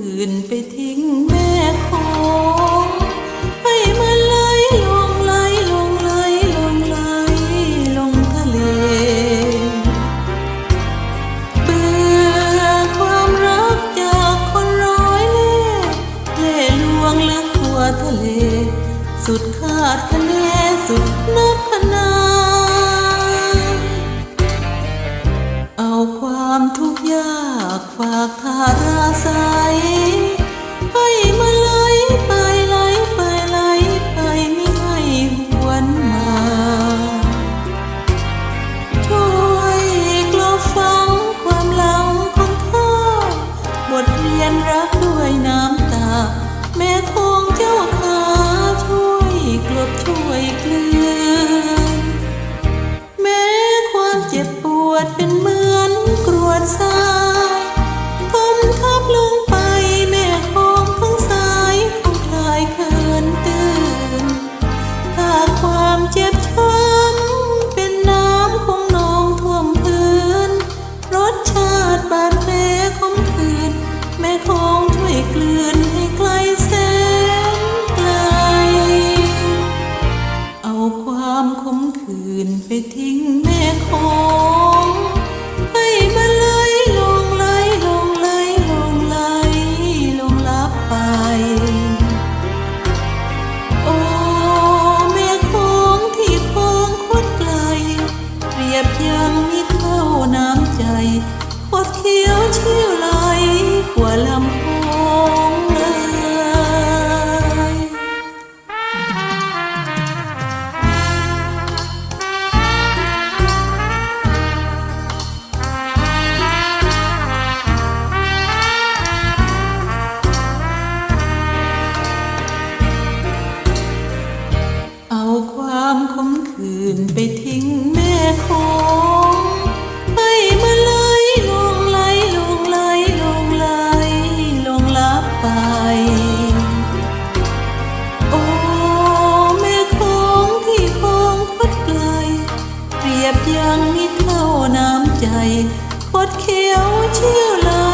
คืนไปทิ้งแม่คงให้มันไหลลงไหลลงไหลลงไหลลงทะเลเบื่อความรักจากคนร้อยเล่เล่ลวงลึกทั่วทะเล สุดคาดคะเนสุดนับพนาเอาความทุา คง นไปทิ้งแม่คงให้มันไหลงไหลลงไหลลงไหลลงลับไป โอ้แม่คงที่คงคดไกล เปรียบยังมิตรเท่าน้ำใจคดเขียวเชี่ยวไหลา